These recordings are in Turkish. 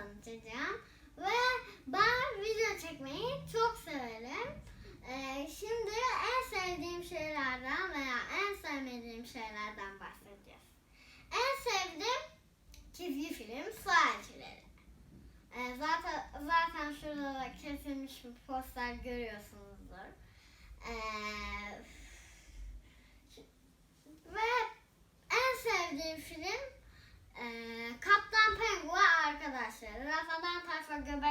tanıtacağım. Ve ben video çekmeyi çok severim. Ee, şimdi en sevdiğim şeylerden veya en sevmediğim şeylerden bahsedeceğiz. En sevdiğim çizgi film Su. Ee, zaten zaten şurada da kesilmiş bir poster görüyorsunuzdur. Ee, go back.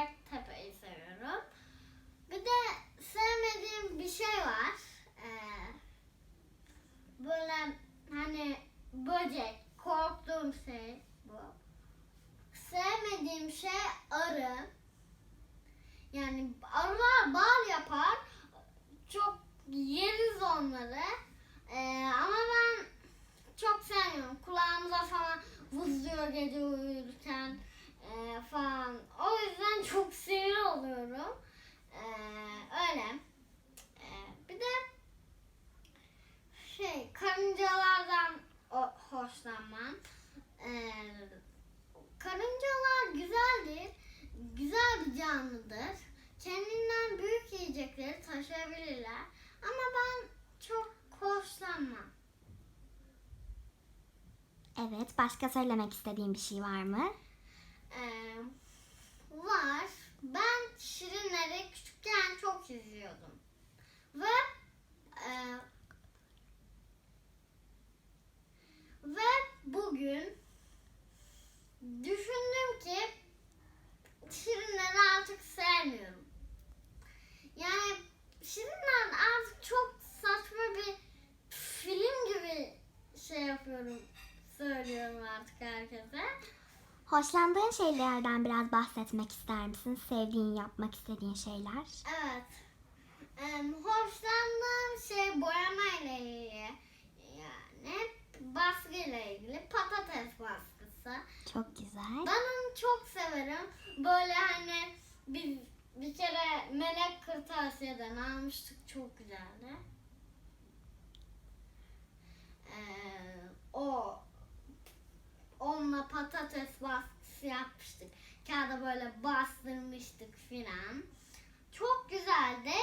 Canlıdır. Kendinden büyük yiyecekleri taşıyabilirler. Ama ben çok hoşlanmam. Evet, başka söylemek istediğin bir şey var mı? Ee, var. Ben Şirinleri küçükken çok izliyordum. Ve e, ve bugün düşündüm ki Şirinleri artık sevmiyorum. Yani Şirinler artık çok saçma bir film gibi şey yapıyorum, söylüyorum artık herkese. Hoşlandığın şeylerden biraz bahsetmek ister misin? Sevdiğin, yapmak istediğin şeyler. Evet. Em, hoşlandığım şey boyama ile ilgili. Yani baskı ile ilgili. Patates baskısı. Çok güzel. Ben onu çok severim. Böyle hani biz bir kere melek kırtasiyeden almıştık. Çok güzeldi. Ee, o onunla patates baskısı yapmıştık. Kağıda böyle bastırmıştık filan. Çok güzeldi.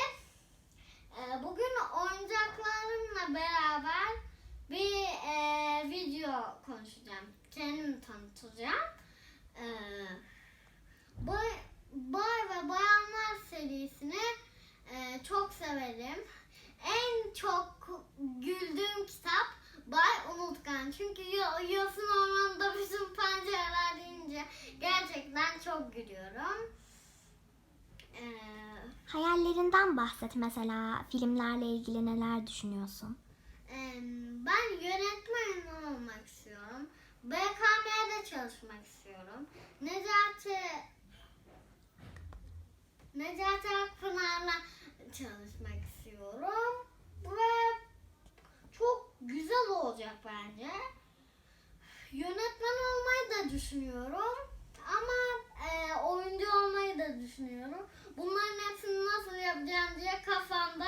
Ee, bugün oyuncaklarımla beraber bir e, video konuşacağım. Kendimi tanıtacağım. Çok gülüyorum. Ee, Hayallerinden bahset mesela. Filmlerle ilgili neler düşünüyorsun? Ben yönetmen olmak istiyorum. BKM'de çalışmak istiyorum. Necati Necati Akpınar'la çalışmak istiyorum. Ve çok güzel olacak bence. Yönetmen olmayı da düşünüyorum. Düşünüyorum. Bunların hepsini nasıl yapacağım diye kafamda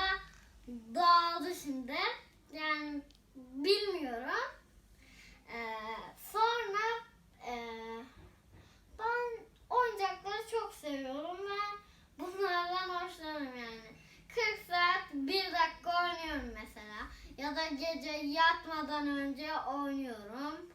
dağıldı şimdi. Yani bilmiyorum. Ee, sonra e, ben oyuncakları çok seviyorum ve bunlardan hoşlanıyorum yani. 40 saat bir dakika oynuyorum mesela. Ya da gece yatmadan önce oynuyorum.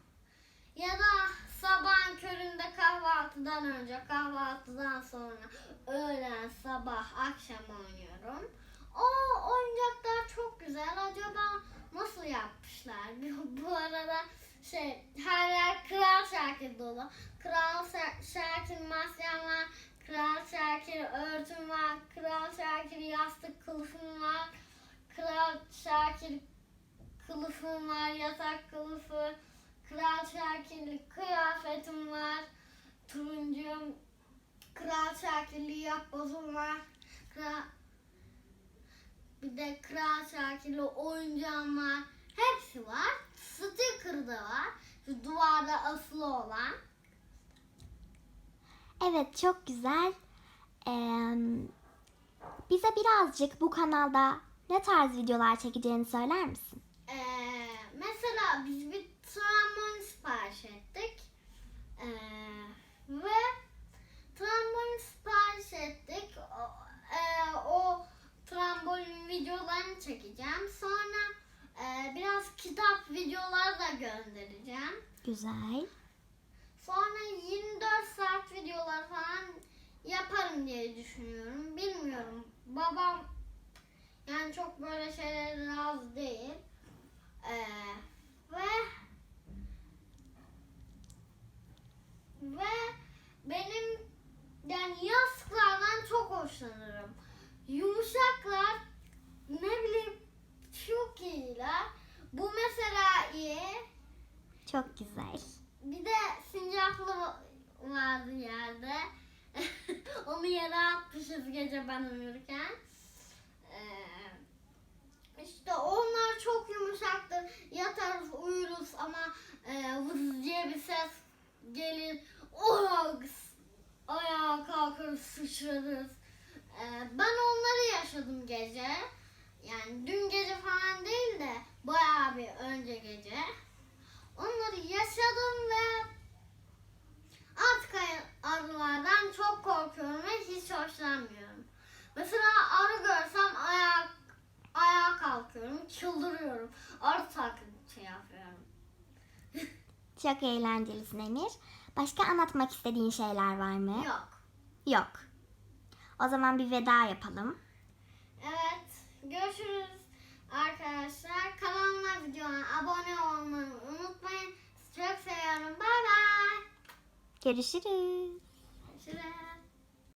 Ya da sabahın köründe kahvaltıdan önce, kahvaltıdan sonra, öğlen, sabah, akşam oynuyorum. O oyuncaklar çok güzel. Acaba nasıl yapmışlar? Bu arada şey her yer Kral Şakir dolu. Kral Şa- Şakir masyan var. Kral Şakir örtüm var. Kral Şakir yastık kılıfım var. Kral Şakir kılıfım var. Yatak kılıfı. Kral Şakirli kıyafetim var. Turuncu Kral Şakirli yapbozum var. Kral bir de Kral Şakir'le oyuncağım var. Hepsi var. Sticker da var. Şu duvarda asılı olan. Evet, çok güzel. Ee, bize birazcık bu kanalda ne tarz videolar çekeceğini söyler misin? Ee, mesela biz bir tramvay sipariş ettik. Ee, ve trambolin sipariş ettik. O, e, o trambolin videolarını çekeceğim. Sonra e, biraz kitap videoları da göndereceğim. Güzel. Sonra 24 saat videolar falan yaparım diye düşünüyorum. Bilmiyorum. Babam yani çok böyle şeyler razı değil. Ee, ve ve benim yani yastıklardan çok hoşlanırım. Yumuşaklar ne bileyim çok iyiler. Bu mesela iyi. Çok güzel. Bir de sincaplı vardı yerde. Onu yere atmışız gece ben uyurken. Ee, işte onlar çok yumuşaktır. Yatarız uyuruz ama e, vız diye bir ses gelir. Oh, ayağa kalkarız sıçrarız. Ee, ben onları yaşadım gece. Yani dün gece falan değil de bayağı bir önce gece. Onları yaşadım ve artık arılardan çok korkuyorum ve hiç hoşlanmıyorum. Mesela arı görsem ayağa, ayağa kalkıyorum, çıldırıyorum. Arı taklidi yapıyorum. Çok eğlencelisin Emir. Başka anlatmak istediğin şeyler var mı? Yok. Yok. O zaman bir veda yapalım. Evet, görüşürüz arkadaşlar. Kanalıma videoma abone olmayı unutmayın. Çok seviyorum. Bay bay. Görüşürüz. Görüşürüz.